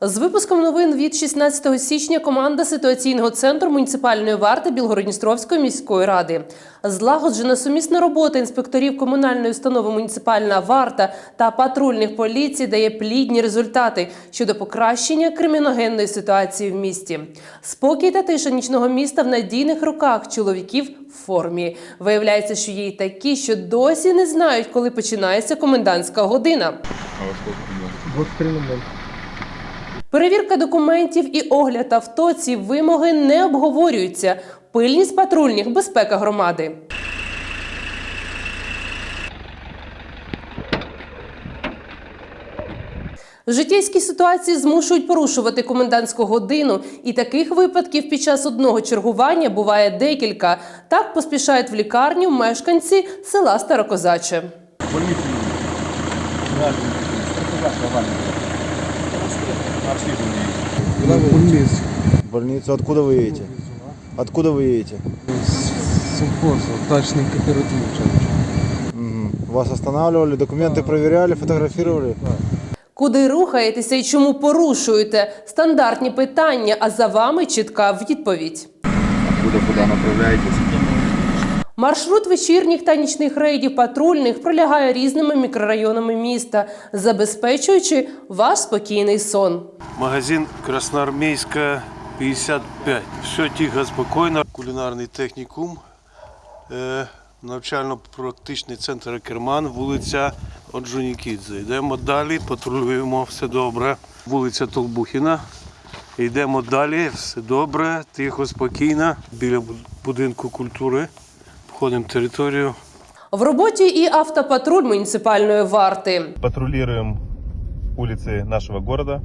З випуском новин від 16 січня команда ситуаційного центру муніципальної варти Білгородністровської міської ради. Злагоджена сумісна робота інспекторів комунальної установи муніципальна варта та патрульних поліцій дає плідні результати щодо покращення криміногенної ситуації в місті. Спокій та тиша нічного міста в надійних руках чоловіків в формі. Виявляється, що є й такі, що досі не знають, коли починається комендантська година. Ноль. Перевірка документів і огляд авто ці вимоги не обговорюються. Пильність патрульних, безпека громади. Життєйські ситуації змушують порушувати комендантську годину, і таких випадків під час одного чергування буває декілька. Так поспішають в лікарню мешканці села Старокозаче В больницу. Откуда вы едете? Откуда вы едете? Симхоза, дачный кооператив. Мгм. Вас останавливали, документы проверяли, фотографировали? Куди рухаєтеся і чому порушуєте? Стандартні питання, а за вами чітка відповідь. Куда, куда направляетесь? Маршрут вечірніх та нічних рейдів патрульних пролягає різними мікрорайонами міста, забезпечуючи ваш спокійний сон. Магазин Красноармейская, 55. Все тихо, спокійно. Кулінарний технікум, е, навчально-практичний центр Керман, вулиця Оджунікідзе. Йдемо далі, патрулюємо, все добре. Вулиця Толбухіна. Йдемо далі, все добре, тихо, спокійно. Біля будинку культури. Входимо в територію. В роботі і автопатруль муніципальної варти. патрулируем улицы нашего города.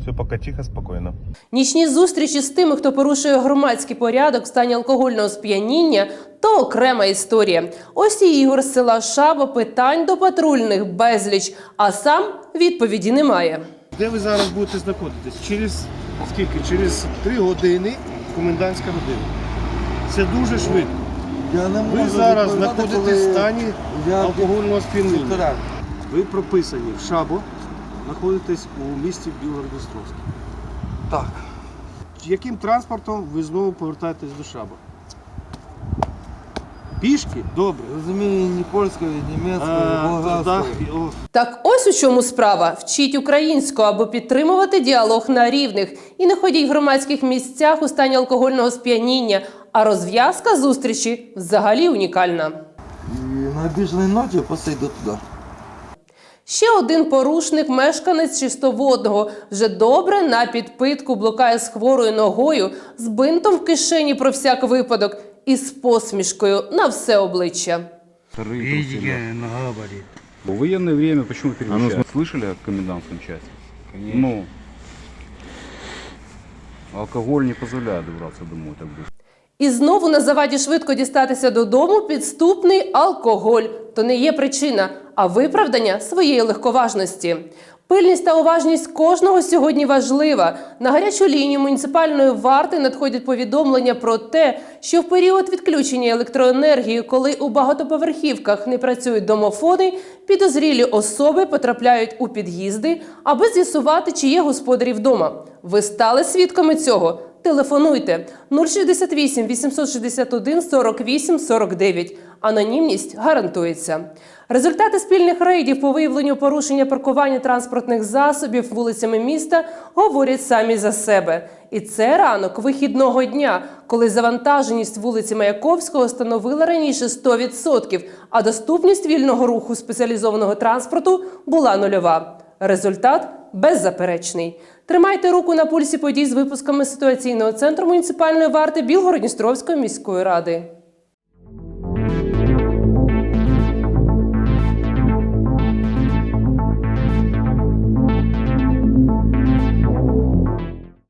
Все пока тихо, спокойно. Нічні зустрічі з тими, хто порушує громадський порядок в стані алкогольного сп'яніння, то окрема історія. Ось і Ігор з села Шаба питань до патрульних безліч, а сам відповіді немає. Де ви зараз будете знаходитись? Через скільки? Через три години комендантська година. Це дуже швидко. Я не Ви зараз відповідати, знаходитесь в коли стані я алкогольного сп'яніння. Віктора, Ви прописані в Шабо, знаходитесь у місті Білгород-Дністровський. Так. Яким транспортом ви знову повертаєтесь до Шаба? Пішки? Добре. Розумію ні польської, ні А, болгарської. так, о, Так ось у чому справа. Вчіть українську, аби підтримувати діалог на рівних. І не ходіть в громадських місцях у стані алкогольного сп'яніння. А розв'язка зустрічі взагалі унікальна. І на обіжній ноті посейду туди. Ще один порушник, мешканець чистоводного, вже добре на підпитку блукає з хворою ногою, з бинтом в кишені про всяк випадок і з посмішкою на все обличчя. В военное время почему перемещают? Слышали о комендантском часе? Ну, алкоголь не позволяет добраться домой так быстро. І знову на заваді швидко дістатися додому підступний алкоголь. То не є причина, а виправдання своєї легковажності. Пильність та уважність кожного сьогодні важлива. На гарячу лінію муніципальної варти надходять повідомлення про те, що в період відключення електроенергії, коли у багатоповерхівках не працюють домофони, підозрілі особи потрапляють у під'їзди, аби з'ясувати, чи є господарі вдома. Ви стали свідками цього? Телефонуйте 068 861 48 49. Анонімність гарантується. Результати спільних рейдів по виявленню порушення паркування транспортних засобів вулицями міста говорять самі за себе. І це ранок вихідного дня, коли завантаженість вулиці Маяковського становила раніше 100%, а доступність вільного руху спеціалізованого транспорту була нульова. Результат беззаперечний. Тримайте руку на пульсі подій з випусками ситуаційного центру муніципальної варти Білгородністровської міської ради.